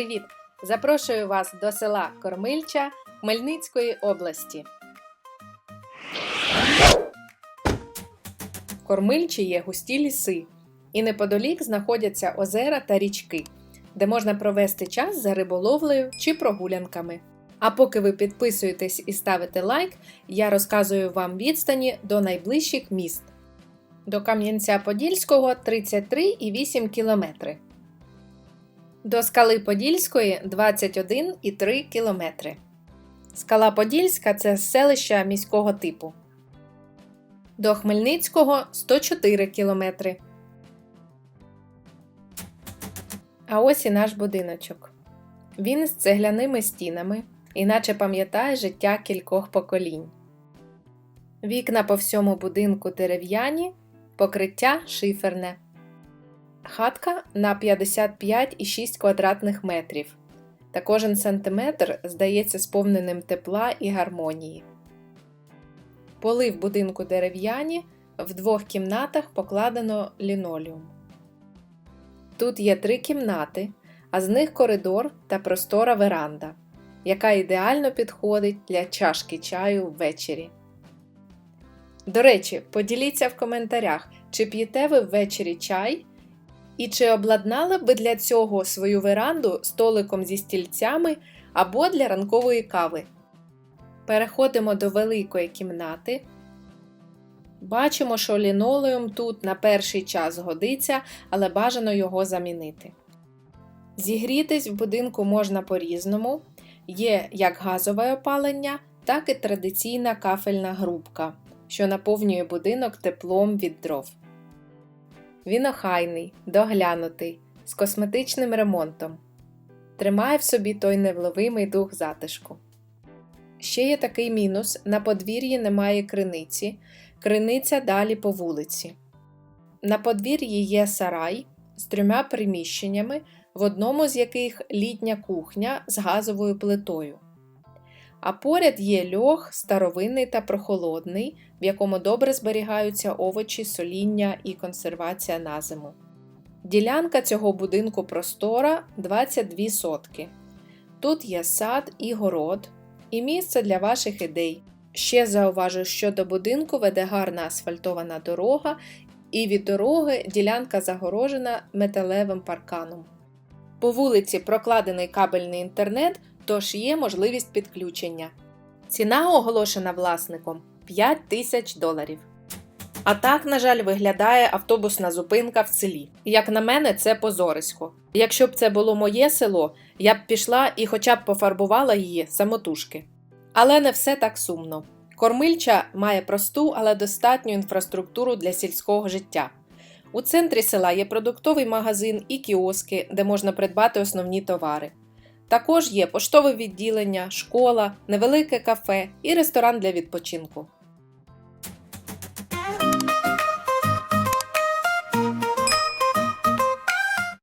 Привіт! Запрошую вас до села Кормильча Хмельницької області. Кормильчі є густі ліси, і неподалік знаходяться озера та річки, де можна провести час за риболовлею чи прогулянками. А поки ви підписуєтесь і ставите лайк, я розказую вам відстані до найближчих міст. До Кам'янця-Подільського 33,8 км. До скали Подільської 21,3 км. Скала Подільська це селище міського типу. До Хмельницького 104 км. А ось і наш будиночок. Він з цегляними стінами, іначе пам'ятає життя кількох поколінь. Вікна по всьому будинку дерев'яні, покриття шиферне. Хатка на 55,6 квадратних метрів. Та кожен сантиметр здається сповненим тепла і гармонії. Поли в будинку дерев'яні, в двох кімнатах покладено лінолеум. Тут є три кімнати, а з них коридор та простора веранда, яка ідеально підходить для чашки чаю ввечері. До речі, поділіться в коментарях, чи п'єте ви ввечері чай і чи обладнали б ви для цього свою веранду столиком зі стільцями або для ранкової кави. Переходимо до великої кімнати. Бачимо, що лінолеум тут на перший час годиться, але бажано його замінити. Зігрітись в будинку можна по-різному. Є як газове опалення, так і традиційна кафельна грубка, що наповнює будинок теплом від дров. Він охайний, доглянутий, з косметичним ремонтом. Тримає в собі той невловимий дух затишку. Ще є такий мінус: на подвір'ї немає криниці, криниця далі по вулиці. На подвір'ї є сарай з трьома приміщеннями, в одному з яких літня кухня з газовою плитою. А поряд є льох старовинний та прохолодний, в якому добре зберігаються овочі, соління і консервація на зиму. Ділянка цього будинку простора 22 сотки. Тут є сад і город, і місце для ваших ідей. Ще зауважу, що до будинку веде гарна асфальтована дорога, і від дороги ділянка загорожена металевим парканом. По вулиці прокладений кабельний інтернет, тож є можливість підключення. Ціна оголошена власником 5 тисяч доларів. А так, на жаль, виглядає автобусна зупинка в селі. Як на мене, це позорисько. Якщо б це було моє село, я б пішла і хоча б пофарбувала її самотужки. Але не все так сумно. Кормильча має просту, але достатню інфраструктуру для сільського життя. У центрі села є продуктовий магазин і кіоски, де можна придбати основні товари. Також є поштове відділення, школа, невелике кафе і ресторан для відпочинку.